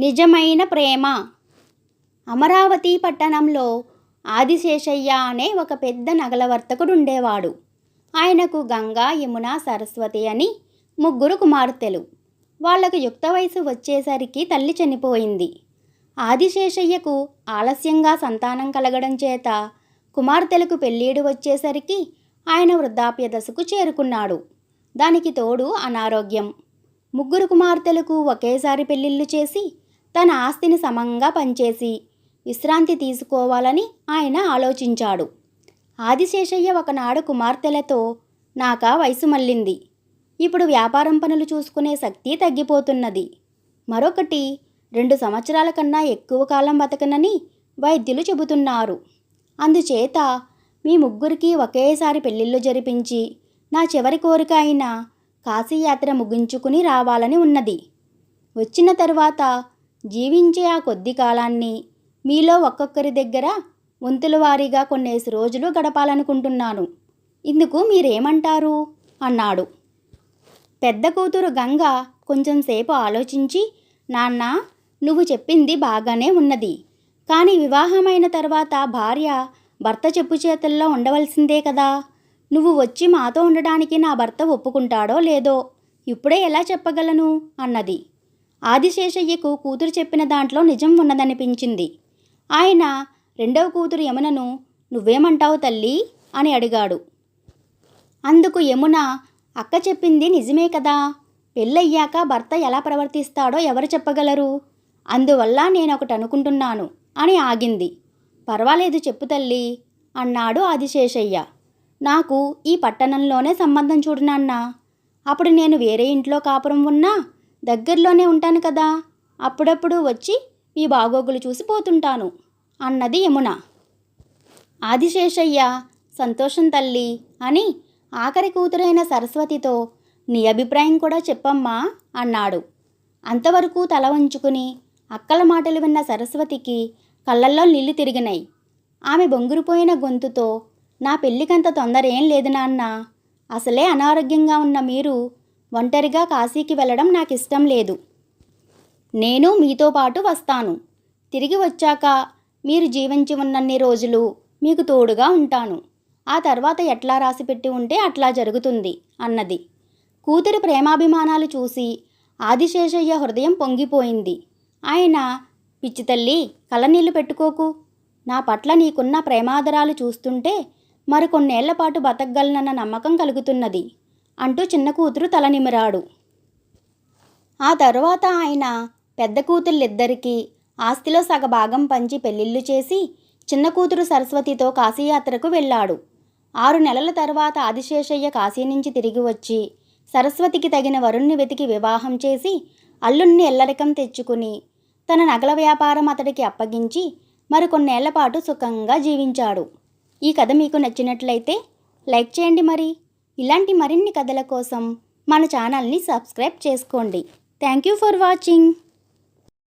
నిజమైన ప్రేమ. అమరావతి పట్టణంలో ఆదిశేషయ్య అనే ఒక పెద్ద నగలవర్తకుడు ఉండేవాడు. ఆయనకు గంగా యమున సరస్వతి అని ముగ్గురు కుమార్తెలు. వాళ్ళకు యుక్త వయసు వచ్చేసరికి తల్లి చనిపోయింది. ఆదిశేషయ్యకు ఆలస్యంగా సంతానం కలగడం చేత కుమార్తెలకు పెళ్ళీడు వచ్చేసరికి ఆయన వృద్ధాప్య దశకు చేరుకున్నాడు. దానికి తోడు అనారోగ్యం. ముగ్గురు కుమార్తెలకు ఒకేసారి పెళ్ళిళ్ళు చేసి తన ఆస్తిని సమంగా పంచేసి విశ్రాంతి తీసుకోవాలని ఆయన ఆలోచించాడు. ఆదిశేషయ్య ఒకనాడు కుమార్తెలతో నాకా వయసు మళ్ళింది. ఇప్పుడు వ్యాపారం పనులు చూసుకునే శక్తి తగ్గిపోతున్నది. మరొకటి రెండు సంవత్సరాల కన్నా ఎక్కువ కాలం బతకనని వైద్యులు చెబుతున్నారు. అందుచేత మీ ముగ్గురికి ఒకేసారి పెళ్ళిళ్ళు జరిపించి నా చివరి కోరిక అయిన కాశీయాత్ర ముగించుకుని రావాలని ఉన్నది. వచ్చిన తర్వాత జీవించే ఆ కొద్ది కాలాన్ని మీలో ఒక్కొక్కరి దగ్గర వంతుల వారీగా కొన్నేసి రోజులు గడపాలనుకుంటున్నాను. ఇందుకు మీరేమంటారు? అన్నాడు. పెద్ద కూతురు గంగ కొంచెం సేపు ఆలోచించి నాన్న నువ్వు చెప్పింది బాగానే ఉన్నది. కానీ వివాహమైన తర్వాత భార్య భర్త చెప్పు చేతుల్లో ఉండవలసిందే కదా. నువ్వు వచ్చి మాతో ఉండడానికి నా భర్త ఒప్పుకుంటాడో లేదో ఇప్పుడే ఎలా చెప్పగలను? అన్నది. ఆదిశేషయ్యకు కూతురు చెప్పిన దాంట్లో నిజం ఉన్నదనిపించింది. ఆయన రెండవ కూతురు యమునను నువ్వేమంటావు తల్లి? అని అడిగాడు. అందుకు యమున అక్క చెప్పింది నిజమే కదా? పెళ్ళయ్యాక భర్త ఎలా ప్రవర్తిస్తాడో ఎవరు చెప్పగలరు? అందువల్ల నేను ఒకటి అనుకుంటున్నాను అని ఆగింది. పర్వాలేదు చెప్పు తల్లి అన్నాడు ఆదిశేషయ్య. నాకు ఈ పట్టణంలోనే సంబంధం చూడు నాన్న. అప్పుడు నేను వేరే ఇంట్లో కాపురం ఉన్నా దగ్గరలోనే ఉంటాను కదా. అప్పుడప్పుడు వచ్చి మీ బాగోగులు చూసి పోతుంటాను అన్నది యమున. ఆదిశేషయ్య సంతోషం తల్లి అని ఆఖరి కూతురైన సరస్వతితో నీ అభిప్రాయం కూడా చెప్పమ్మా అన్నాడు. అంతవరకు తల వంచుకుని అక్కల మాటలు విన్న సరస్వతికి కళ్ళల్లో నీళ్ళు తిరిగినాయి. ఆమె బొంగురుపోయిన గొంతుతో నా పెళ్ళికంత తొందర ఏం లేదు నాన్న అసలే అనారోగ్యంగా ఉన్న మీరు ఒంటరిగా కాశీకి వెళ్ళడం నాకు ఇష్టం లేదు. నేను మీతో పాటు వస్తాను. తిరిగి వచ్చాక మీరు జీవించి ఉన్నన్ని రోజులు మీకు తోడుగా ఉంటాను. ఆ తర్వాత ఎట్లా రాసిపెట్టి ఉంటే అట్లా జరుగుతుంది అన్నది. కూతురి ప్రేమాభిమానాలు చూసి ఆదిశేషయ్య హృదయం పొంగిపోయింది. ఆయన పిచ్చితల్లి కళ్ళనీళ్ళు పెట్టుకోకు. నా పట్ల నీకున్న ప్రేమాదరాలు చూస్తుంటే మరికొన్నేళ్ళ పాటు బతకగలనన్న నమ్మకం కలుగుతున్నది. అంటూ చిన్న కూతురు తల నిమిరాడు. ఆ తరువాత ఆయన పెద్ద కూతుళ్ళిద్దరికీ ఆస్తిలో సగభాగం పంచి పెళ్ళిళ్ళు చేసి చిన్న కూతురు సరస్వతితో కాశీయాత్రకు వెళ్ళాడు. ఆరు నెలల తర్వాత ఆదిశేషయ్య కాశీ నుంచి తిరిగి వచ్చి సరస్వతికి తగిన వరుణ్ణి వెతికి వివాహం చేసి అల్లుణ్ణి ఎల్లరికం తెచ్చుకుని తన నగల వ్యాపారం అతడికి అప్పగించి మరికొన్నేళ్ళ పాటు సుఖంగా జీవించాడు. ఈ కథ మీకు నచ్చినట్లయితే లైక్ చేయండి మరి. ఇలాంటి మరిన్ని కథల కోసం మన ఛానల్ని సబ్స్క్రైబ్ చేసుకోండి. Thank you for watching